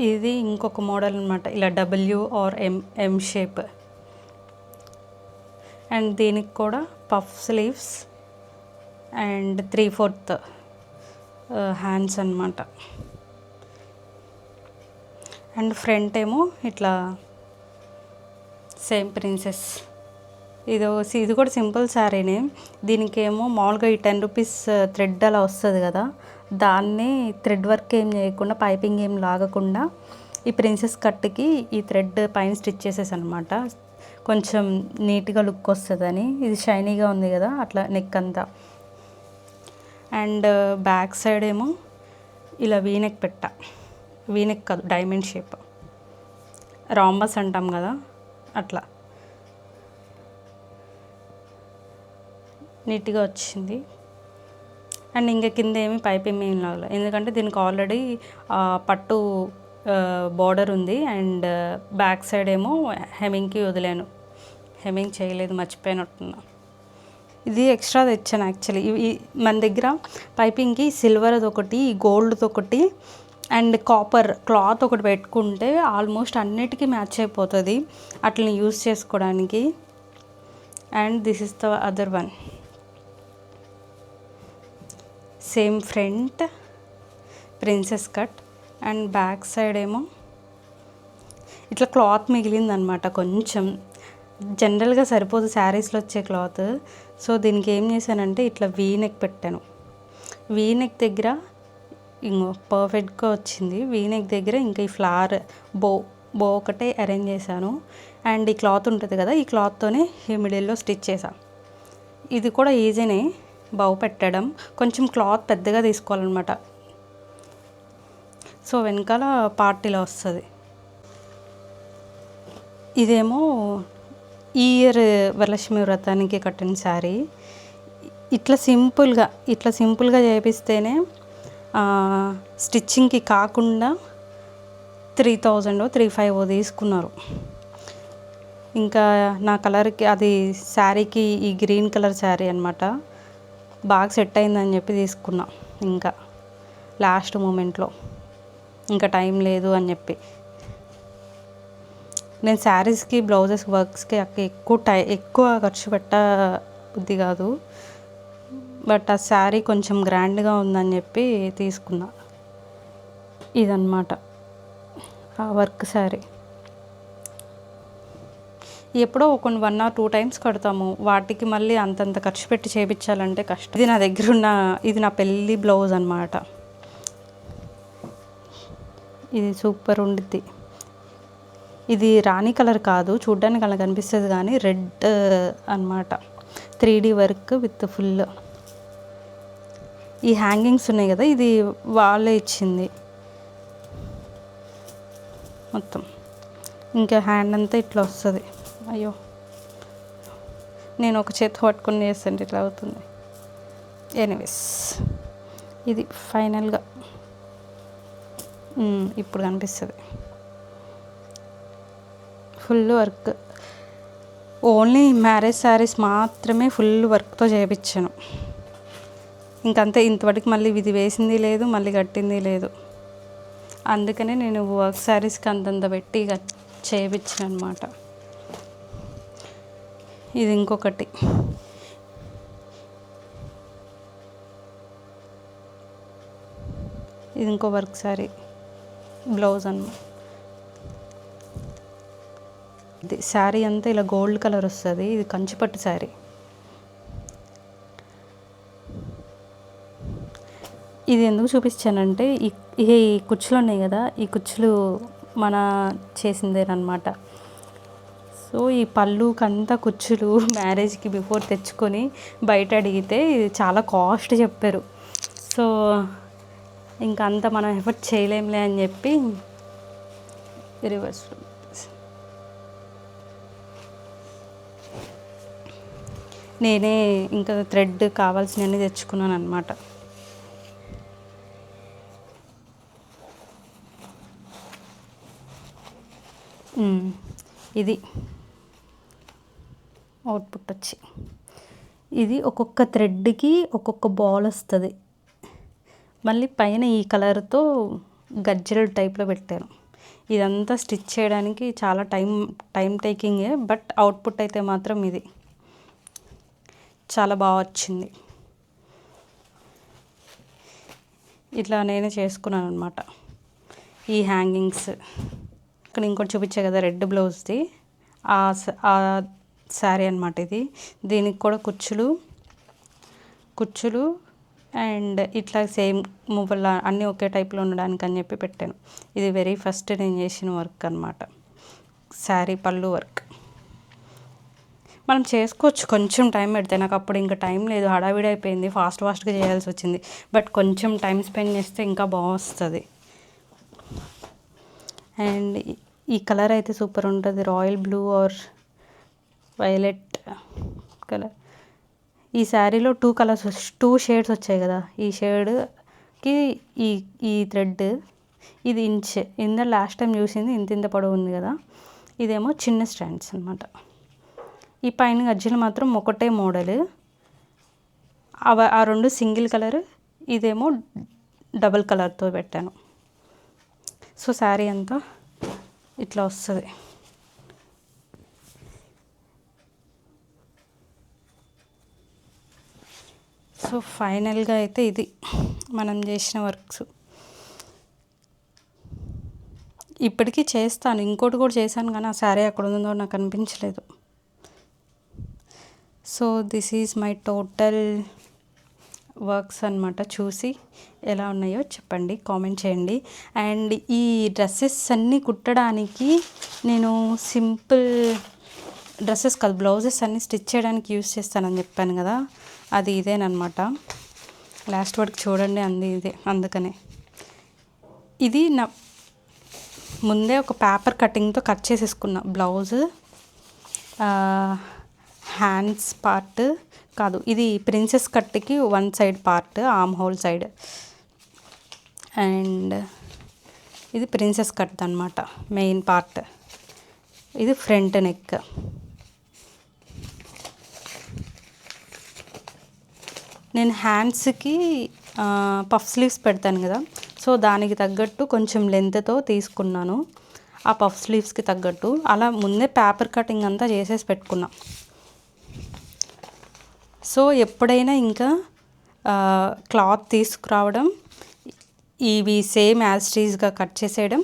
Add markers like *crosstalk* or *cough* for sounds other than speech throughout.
ఇది ఇంకొక మోడల్ అనమాట ఇలా W R M M shape and దీనికి కూడా puff sleeves and three fourth hands అనమాట అండ్ ఫ్రంట్ ఏమో ఇట్లా సేమ్ ప్రిన్సెస్ ఇది ఇది కూడా సింపుల్ శారీనే. దీనికేమో మామూలుగా ఈ టెన్ రూపీస్ థ్రెడ్ అలా వస్తుంది కదా. దాన్ని థ్రెడ్ వర్క్ ఏం చేయకుండా పైపింగ్ ఏం లాగకుండా ఈ ప్రిన్సెస్ కట్కి ఈ థ్రెడ్ పైన స్టిచ్ చేసేసి అనమాట కొంచెం నీట్గా లుక్ వస్తుందని. ఇది షైనీగా ఉంది కదా అట్లా నెక్ అంతా. అండ్ బ్యాక్ సైడ్ ఏమో ఇలా వీనెక్ పెట్ట. వీనెక్ కాదు డైమండ్ షేప్. రాంబస్ అంటాం కదా అట్లా. నీట్గా వచ్చింది. అండ్ ఇంకా కింద ఏమి పైప్ ఏమి ఏం ఎందుకంటే దీనికి ఆల్రెడీ పట్టు బార్డర్ ఉంది. అండ్ బ్యాక్ సైడ్ ఏమో హెమింగ్కి వదిలాను. హెమింగ్ చేయలేదు మర్చిపోయినట్టున్నా. ఇది ఎక్స్ట్రా తెచ్చాను యాక్చువల్లీ. ఇవి మన దగ్గర పైపింగ్కి సిల్వర్ది ఒకటి గోల్డ్ది ఒకటి అండ్ కాపర్ క్లాత్ ఒకటి పెట్టుకుంటే ఆల్మోస్ట్ అన్నిటికీ మ్యాచ్ అయిపోతుంది. అట్లని యూస్ చేసుకోవడానికి. And this is the other one. Same front princess cut and back side ఏమో ఇట్లా క్లాత్ మిగిలిందనమాట కొంచెం. జనరల్గా సరిపోదు శారీస్లో వచ్చే క్లాత్. సో దీనికి ఏం చేశానంటే ఇట్లా వీ నెక్ పెట్టాను. వీ నెక్ దగ్గర ఇంకో పర్ఫెక్ట్గా వచ్చింది. వీ నెక్ దగ్గర ఇంకా ఈ ఫ్లవర్ బో బో ఒకటే అరేంజ్ చేశాను. అండ్ ఈ క్లాత్ ఉంటుంది కదా ఈ క్లాత్తోనే ఈ మిడిల్లో స్టిచ్ చేశాను ఇది కూడా ఈజీనే బౌ పెట్టడం కొంచెం క్లాత్ పెద్దగా తీసుకోవాలన్నమాట. సో వెనకాల పార్టీలో వస్తుంది. ఇదేమో ఈ ఇయర్ వరలక్ష్మి వ్రతానికి కట్టిన శారీ. ఇట్లా సింపుల్గా ఇట్లా సింపుల్గా చేపిస్తేనే స్టిచ్చింగ్కి కాకుండా త్రీ థౌజండ్ త్రీ ఫైవ్ తీసుకున్నారు. ఇంకా నా కలర్కి అది శారీకి ఈ గ్రీన్ కలర్ శారీ అనమాట బాగా సెట్ అయిందని చెప్పి తీసుకున్నా. ఇంకా లాస్ట్ మూమెంట్లో. ఇంకా టైం లేదు అని చెప్పి. నేను శారీస్కి బ్లౌజెస్ వర్క్స్కి అక్క ఎక్కువ టై ఎక్కువ ఖర్చు పెట్ట బుద్ధి కాదు. బట్ ఆ శారీ కొంచెం గ్రాండ్గా ఉందని చెప్పి తీసుకున్నా. ఇదన్నమాట. ఆ వర్క్ శారీ. ఎప్పుడో కొన్ని వన్ ఆర్ టూ టైమ్స్ కడతాము. వాటికి మళ్ళీ అంతంత ఖర్చు పెట్టి చేయించాలంటే కష్టం. ఇది నా దగ్గర ఉన్న ఇది నా పెళ్ళి బ్లౌజ్ అనమాట ఇది సూపర్ ఉండిద్ది. ఇది రాణి కలర్ కాదు చూడ్డానికి అలా కనిపిస్తుంది కానీ రెడ్ అనమాట three D work with full ఈ హ్యాంగింగ్స్ ఉన్నాయి కదా ఇది వాళ్ళే ఇచ్చింది. మొత్తం. ఇంకా హ్యాండ్ అంతా ఇట్లా వస్తుంది. అయ్యో. నేను ఒక చేతి పట్టుకుని చేస్తుంటే ఇట్లా అవుతుంది. ఎనీవేస్ ఇది ఫైనల్గా. ఇప్పుడు కనిపిస్తుంది. Full work only marriage saris మాత్రమే ఫుల్ వర్క్తో చేయించాను ఇంకంతే ఇంతవరకు మళ్ళీ ఇది వేసింది లేదు మళ్ళీ కట్టింది లేదు. అందుకనే నేను వర్క్ శారీస్కి అంతంత పెట్టి చేయించాను అనమాట ఇది ఇంకొకటి. ఇది ఇంకో వర్క్ శారీ బ్లౌజ్ అన్నమాట ఇది శారీ అంతా ఇలా గోల్డ్ కలర్ వస్తుంది. ఇది కంచిపట్టు శారీ ఇది ఎందుకు చూపించానంటే ఈ ఈ కుచ్చులు ఉన్నాయి కదా. ఈ కుచ్చులు మన చేసిందేనమాట సో ఈ పళ్ళుకంతా కుచ్చులు *laughs* మ్యారేజ్కి బిఫోర్ తెచ్చుకొని బయట అడిగితే ఇది చాలా కాస్ట్ చెప్పారు. సో ఇంకా అంత మనం ఎఫర్ట్ చేయలేంలే అని చెప్పి రివర్స్ నేనే ఇంకా థ్రెడ్ కావాల్సినవన్నీ తెచ్చుకున్నాను అనమాట ఇది. అవుట్పుట్ వచ్చి. ఇది ఒక్కొక్క థ్రెడ్కి ఒక్కొక్క బాల్ వస్తుంది. మళ్ళీ పైన ఈ కలర్తో గజ్జల టైప్లో పెట్టాను. ఇదంతా స్టిచ్ చేయడానికి చాలా టైం టైం టేకింగే బట్ అవుట్పుట్ అయితే మాత్రం ఇది. చాలా బాగా వచ్చింది. ఇట్లా నేనే చేసుకున్నాను అనమాట ఈ హ్యాంగింగ్స్ ఇక్కడ ఇంకోటి చూపించా కదా రెడ్ బ్లౌజ్ది ఆ ఆ శారీ అనమాట ఇది. దీనికి కూడా కుచ్చులు కుచ్చులు అండ్ ఇట్లా సేమ్ మువ్వల అన్నీ ఒకే టైప్లో ఉండడానికి అని చెప్పి పెట్టాను. ఇది వెరీ ఫస్ట్ నేను చేసిన వర్క్ అనమాట శారీ పళ్ళు వర్క్ మనం చేసుకోవచ్చు కొంచెం టైం పెడితే. నాకు అప్పుడు ఇంకా టైం లేదు. హడావిడి అయిపోయింది. ఫాస్ట్ ఫాస్ట్గా చేయాల్సి వచ్చింది. బట్ కొంచెం టైం స్పెండ్ చేస్తే ఇంకా బాగా వస్తుంది. అండ్ ఈ కలర్ అయితే సూపర్ ఉంటుంది. Royal blue or violet colour. ఈ శారీలో టూ కలర్స్ టూ షేడ్స్ వచ్చాయి కదా. ఈ షేడ్కి ఈ ఈ థ్రెడ్ ఇది ఇంచ్ ఇంద లాస్ట్ టైం చూసింది ఇంత ఇంత పొడవు ఉంది కదా. ఇదేమో చిన్న స్టాండ్స్ అనమాట ఈ పైన గజ్జలు మాత్రం ఒకటే మోడల్ అవ ఆ రెండు సింగిల్ కలర్ ఇదేమో డబల్ కలర్తో పెట్టాను. సో శారీ అంతా ఇట్లా వస్తుంది. సో ఫైనల్గా అయితే ఇది మనం చేసిన వర్క్స్. ఇప్పటికీ చేస్తాను. ఇంకోటి కూడా చేశాను కానీ ఆ శారీ అక్కడ ఉందో నాకు అనిపించలేదు. So this is my total works అనమాట చూసి ఎలా ఉన్నాయో చెప్పండి కామెంట్ చేయండి. అండ్ ఈ డ్రెస్సెస్ అన్నీ కుట్టడానికి నేను సింపుల్ డ్రెస్సెస్ కాదు బ్లౌజెస్ అన్నీ స్టిచ్ చేయడానికి యూస్ చేస్తానని చెప్పాను కదా. అది ఇదేనమాట లాస్ట్ వర్క్ చూడండి అంది ఇదే అందుకనే. ఇది నా ముందే ఒక పేపర్ కటింగ్తో కట్ చేసేసుకున్న. బ్లౌజ్ హ్యాండ్స్ పార్ట్ కాదు ఇది princess కట్కి one side part armhole side and ఇది ప్రిన్సెస్ కట్ అనమాట మెయిన్ పార్ట్ ఇది ఫ్రంట్ నెక్ నేను హ్యాండ్స్కి పఫ్ స్లీవ్స్ పెడతాను కదా. సో దానికి తగ్గట్టు కొంచెం లెంత్తో తీసుకున్నాను. ఆ పఫ్ స్లీవ్స్కి తగ్గట్టు. అలా ముందే పేపర్ కటింగ్ అంతా చేసేసి పెట్టుకున్నా. సో ఎప్పుడైనా ఇంకా క్లాత్ తీసుకురావడం ఇవి సేమ్ యాజ్టీజ్గా కట్ చేసేయడం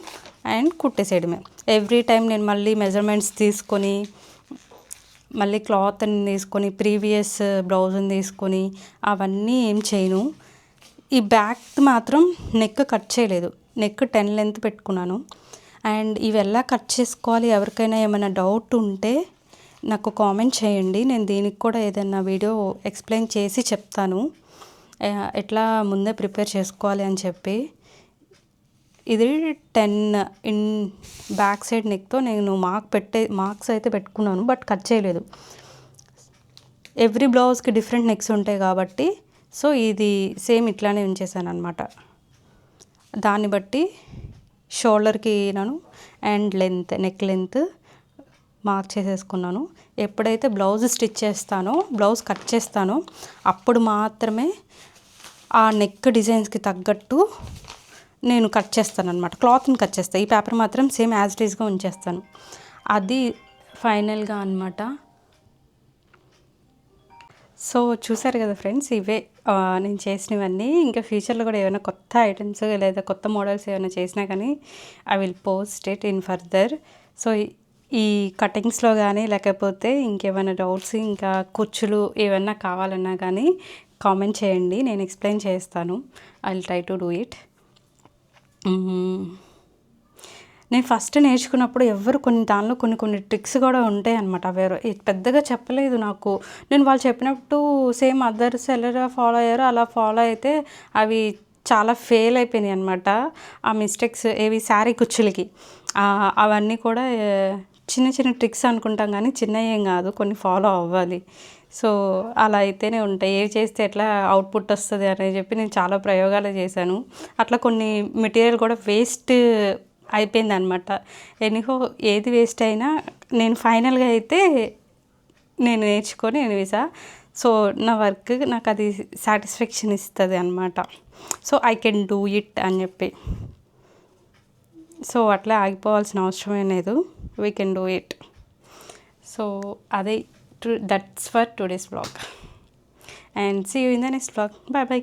అండ్ కుట్టేసేయడమే. ఎవ్రీ టైం నేను మళ్ళీ మెజర్మెంట్స్ తీసుకొని మళ్ళీ క్లాత్ని తీసుకొని ప్రీవియస్ బ్లౌజ్ని తీసుకొని అవన్నీ ఏం చేయను. ఈ బ్యాక్ మాత్రం నెక్ కట్ చేయలేదు. నెక్ టెన్ లెంత్ పెట్టుకున్నాను. అండ్ ఇవి ఎలా కట్ చేసుకోవాలి? ఎవరికైనా ఏమైనా డౌట్ ఉంటే నాకు కామెంట్ చేయండి. నేను దీనికి కూడా ఏదైనా వీడియో ఎక్స్ప్లెయిన్ చేసి చెప్తాను. ఎట్లా ముందే ప్రిపేర్ చేసుకోవాలి అని చెప్పి. ఇది టెన్ ఇన్ బ్యాక్ సైడ్ నెక్తో నేను మార్క్ పెట్టే మార్క్స్ అయితే పెట్టుకున్నాను బట్ కట్ చేయలేదు. ఎవ్రీ బ్లౌజ్కి డిఫరెంట్ నెక్స్ ఉంటాయి కాబట్టి సో ఇది సేమ్ ఇట్లానే ఉంచేసాను అనమాట దాన్ని బట్టి షోల్డర్కి నేను and length neck length mark చేసేసుకున్నాను. ఎప్పుడైతే బ్లౌజ్ స్టిచ్ చేస్తానో బ్లౌజ్ కట్ చేస్తానో అప్పుడు మాత్రమే ఆ నెక్ డిజైన్స్కి తగ్గట్టు నేను కట్ చేస్తాను అనమాట క్లాత్ని కట్ చేస్తాను ఈ పేపర్ మాత్రం సేమ్ యాజ్ ఇట్ ఈస్గా ఉంచేస్తాను. అది ఫైనల్గా అనమాట సో చూసారు కదా ఫ్రెండ్స్ ఇవే నేను చేసినవన్నీ. ఇంకా ఫ్యూచర్లో కూడా ఏమైనా కొత్త ఐటమ్స్ లేదా కొత్త మోడల్స్ ఏమైనా చేసినా కానీ I will post it in further. So ఈ కటింగ్స్లో కానీ లేకపోతే ఇంకేమైనా డౌట్స్ ఇంకా కుర్చులు ఏమైనా కావాలన్నా కానీ కామెంట్ చేయండి. నేను ఎక్స్ప్లెయిన్ చేస్తాను. I will try to do it. నేను ఫస్ట్ నేర్చుకున్నప్పుడు ఎవరు కొన్ని దానిలో కొన్ని కొన్ని ట్రిక్స్ కూడా ఉంటాయి అనమాట వేరు పెద్దగా చెప్పలేదు నాకు. నేను వాళ్ళు చెప్పినట్టు సేమ్ అదర్స్ ఎలా ఫాలో అయ్యారో అలా ఫాలో అయితే అవి చాలా ఫెయిల్ అయిపోయినాయి అనమాట ఆ మిస్టేక్స్ ఏవి శారీ కుచ్చులకి. అవన్నీ కూడా చిన్న చిన్న ట్రిక్స్ అనుకుంటాం కానీ చిన్న ఏం కాదు కొన్ని ఫాలో అవ్వాలి. సో అలా అయితేనే ఉంటాయి. ఏవి చేస్తే ఎట్లా అవుట్పుట్ వస్తుంది అని చెప్పి నేను చాలా ప్రయోగాలు చేశాను. అట్లా కొన్ని మెటీరియల్ కూడా వేస్ట్ అయిపోయింది అనమాట ఎనిహో ఏది వేస్ట్ అయినా నేను ఫైనల్గా అయితే నేను నేర్చుకొని నేను వేసా సో నా వర్క్ నాకు అది సాటిస్ఫాక్షన్ ఇస్తుంది అనమాట so I can do it అని చెప్పి. సో అట్లా ఆగిపోవాల్సిన అవసరమే లేదు. We can do it so అదే that's for today's blog and see you in the next blog bye bye